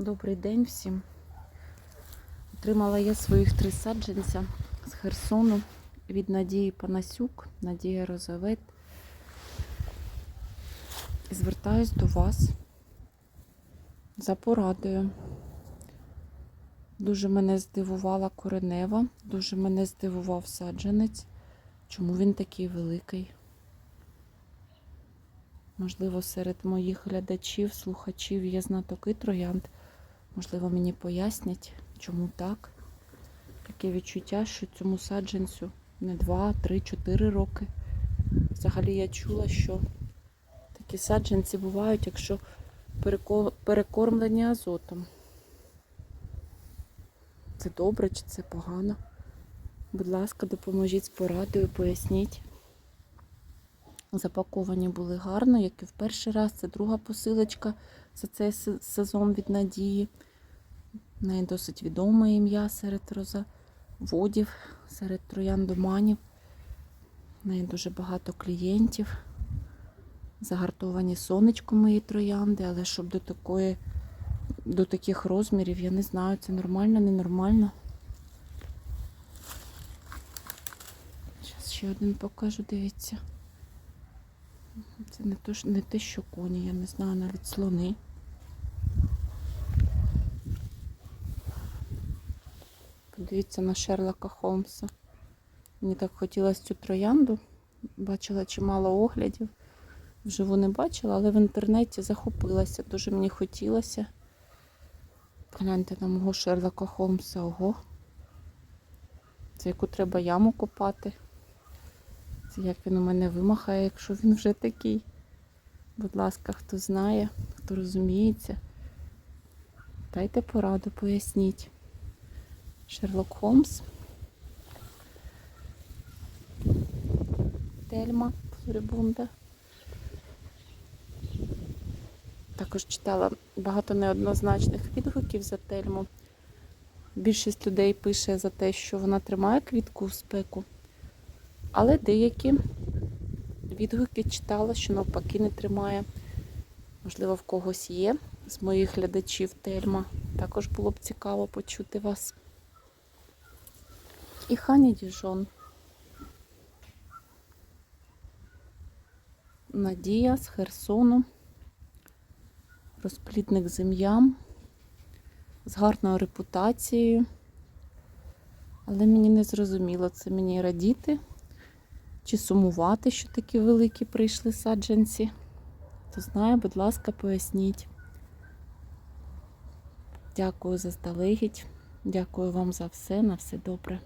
Добрий день всім. Отримала я своїх три саджанця з Херсону від Надії Панасюк, Надія Розовет. І звертаюсь до вас за порадою. Дуже мене здивувала коренева, дуже мене здивував саджанець. Чому він такий великий? Можливо, серед моїх глядачів, слухачів є знатоки троянд. Можливо, мені пояснять, чому так. Таке відчуття, що цьому саджанцю не 2, 3, 4 роки. Взагалі я чула, що такі саджанці бувають, якщо перекормлені азотом. Це добре чи це погано? Будь ласка, допоможіть з порадою, поясніть. Запаковані були гарно, як і в перший раз. Це друга посилочка за цей сезон від Надії. В неї досить відоме ім'я серед розоводів, серед трояндоманів. В неї дуже багато клієнтів. Загартовані сонечко мої троянди, але щоб до такої, до таких розмірів, я не знаю, це нормально, ненормально. Зараз ще один покажу, дивіться. Це не ж- не те, що коні, я не знаю, навіть слони. Подивіться на Шерлока Холмса. Мені так хотілося цю троянду. Бачила чимало оглядів. Вживу не бачила, але в інтернеті захопилася. Дуже мені хотілося. Гляньте на мого Шерлока Холмса. Ого. Це яку треба яму копати. Як він у мене вимахає, якщо він вже такий. Будь ласка, хто знає, хто розуміється, дайте пораду, поясніть. Шерлок Холмс. Тельма Флорибунда. Також читала багато неоднозначних відгуків за тельму. Більшість людей пише за те, що вона тримає квітку в спеку. Але деякі відгуки читала, що навпаки не тримає. Можливо, в когось є з моїх глядачів тельма. Також було б цікаво почути вас. І Хані Діжон. Надія з Херсону. Розплідник з ім'ям, з гарною репутацією. Але мені не зрозуміло, це мені радіти чи сумувати, що такі великі прийшли саджанці. Хто знає, будь ласка, поясніть. Дякую за здалегідь. Дякую вам за все. На все добре.